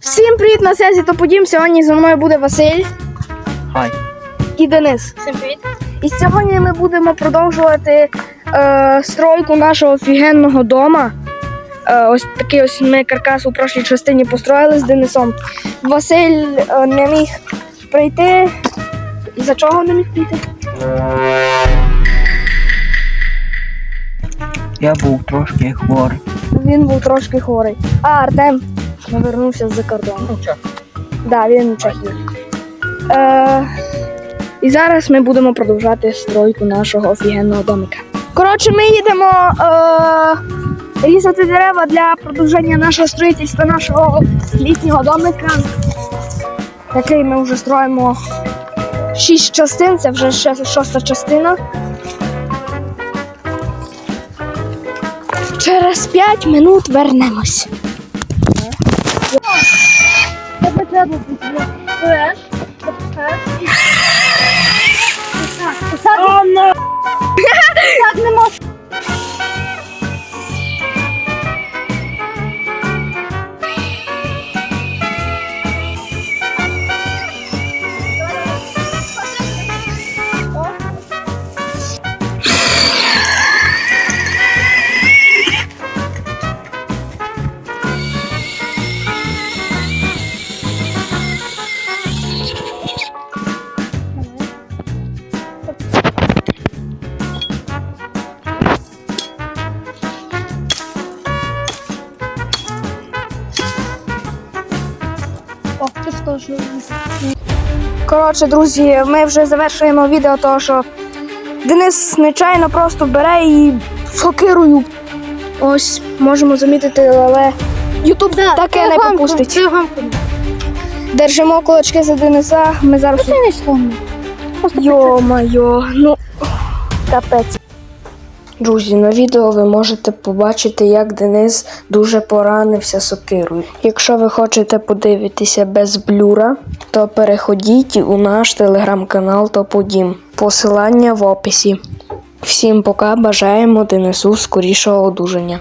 Всім привіт на сесії Топодім. Сьогодні зі мною буде Василь Хай. і Денис. Всім привіт. І сьогодні ми будемо продовжувати е, стройку нашого офігенного дома. Е, ось такий ось ми каркас у прошлій частині построїли з Денисом. Василь е, не міг прийти. І за чого не міг прийти? Я був трошки хворий. Він був трошки хворий. А Артем повернувся з-за кордону. Ну чо? Да, він у Чехії. Е, і зараз ми будемо продовжати стройку нашого офігенного домика. Коротше, ми їдемо е, різати дерева для продовження нашого строїтельства нашого літнього домика, який ми вже строїмо шість частин, це вже шоста частина. Через 5 минут вернемось. Kapat abi. Bırak. О. Коротше, друзі, ми вже завершуємо відео, того що Денис нечайно просто бере і сокирою. Ось можемо замітити, але Ютуб таке не попустить. Це гамку. Держимо кулачки за Дениса. Ми зараз. Йо-майо, ну капець. Друзі, на відео ви можете побачити, як Денис дуже поранився сокирою. Якщо ви хочете подивитися без блюра, то переходіть у наш телеграм-канал Топодім. Посилання в описі. Всім пока бажаємо Денису скорішого одужання.